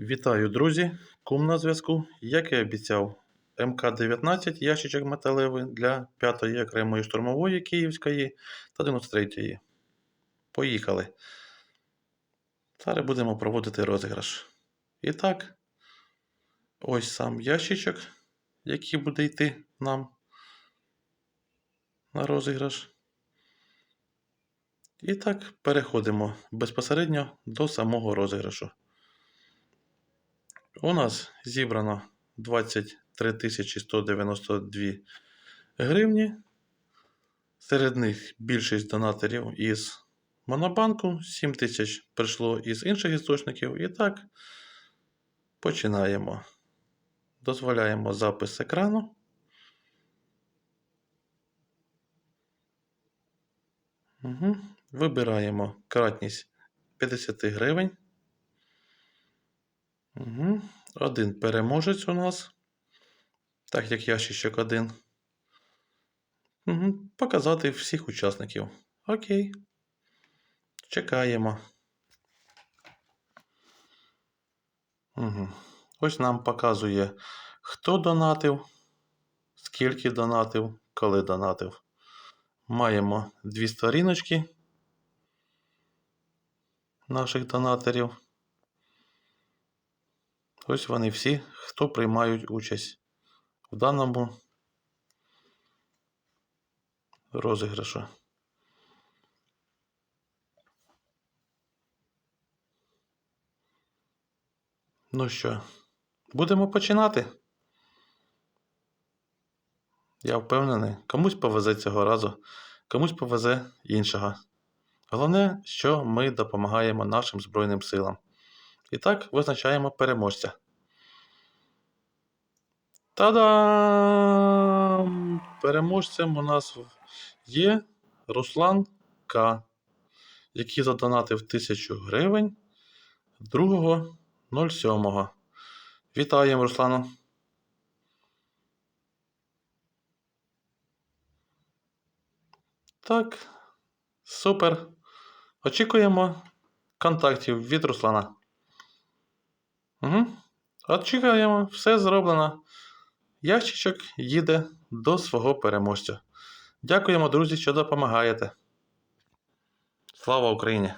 Вітаю, друзі! Кум на зв'язку. Як і обіцяв, МК-19 ящичок металевий для 5-ї окремої штурмової Київської та 93-ї. Поїхали. Зараз будемо проводити розіграш. І так, ось сам ящичок, який буде йти нам на розіграш. І так, переходимо безпосередньо до самого розіграшу. У нас зібрано 23 192 гривні. Серед них більшість донаторів із Монобанку, 7 тисяч прийшло із інших істочників. І так, починаємо. Дозволяємо запис екрану. Угу. Вибираємо кратність 50 гривень. Угу. Один переможець у нас. Так як ящичок один. Угу. Показати всіх учасників. Окей. Чекаємо. Угу. Ось нам показує, хто донатив, скільки донатив, коли донатив. Маємо дві сторіночки наших донаторів. Ось вони всі, хто приймають участь в даному розіграшу. Ну що, будемо починати? Я впевнений, комусь повезе цього разу, комусь повезе іншого. Головне, що ми допомагаємо нашим Збройним силам. І так визначаємо переможця. Та-дам! Переможцем у нас є Руслан К, який задонатив 1000 гривень 2.07. Вітаємо, Руслану! Так, супер. Очікуємо контактів від Руслана. Угу. Очікуємо, все зроблено. Ящичок їде до свого переможця. Дякуємо, друзі, що допомагаєте. Слава Україні!